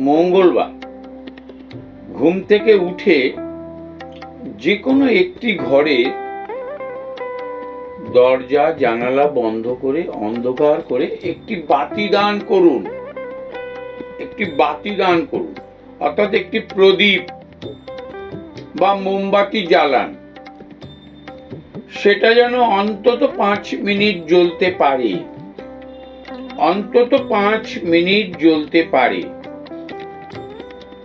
মঙ্গলবার, ঘুম থেকে উঠে যে কোনো একটি ঘরে দরজা, জানালা বন্ধ করে, অন্ধকার করে একটি বাতি দান করুন। একটি বাতি দান করুন। অর্থাৎ একটি প্রদীপ বা মোমবাতি জ্বালান। সেটা যেন অন্তত পাঁচ মিনিট জ্বলতে পারে। অন্তত পাঁচ মিনিট জ্বলতে পারে।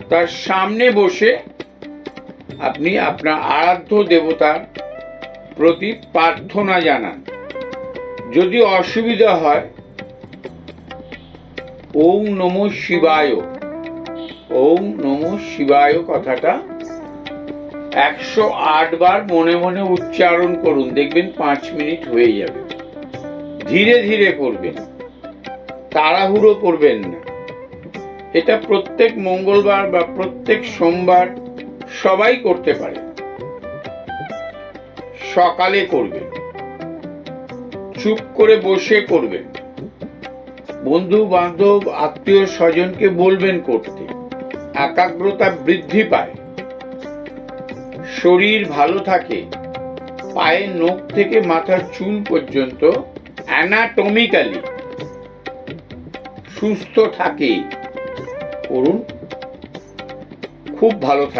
তার সামনে বসে আপনি আপনার আরাধ্য দেবতার প্রতি প্রার্থনা জানান। যদি অসুবিধা হয়, ওম নম শিবায়। ওম নম শিবায় কথাটা একশো আট বার মনে মনে উচ্চারণ করুন, দেখবেন পাঁচ মিনিট হয়ে যাবে। ধীরে ধীরে করবেন। তাড়াহুড়ো করবেন না। এটা প্রত্যেক মঙ্গলবার বা প্রত্যেক সোমবার সবাই করতে পারে। সকালে করবেন। চুপ করে বসে করবেন। বন্ধু, বান্ধব আত্মীয় স্বজনকে বলবেন করতে। একাগ্রতা বৃদ্ধি পায়। শরীর ভালো থাকে, পায়ের নখ থেকে মাথার চুল পর্যন্ত অ্যানাটমিক্যালি সুস্থ থাকে। করুন, খুব ভালো থাকে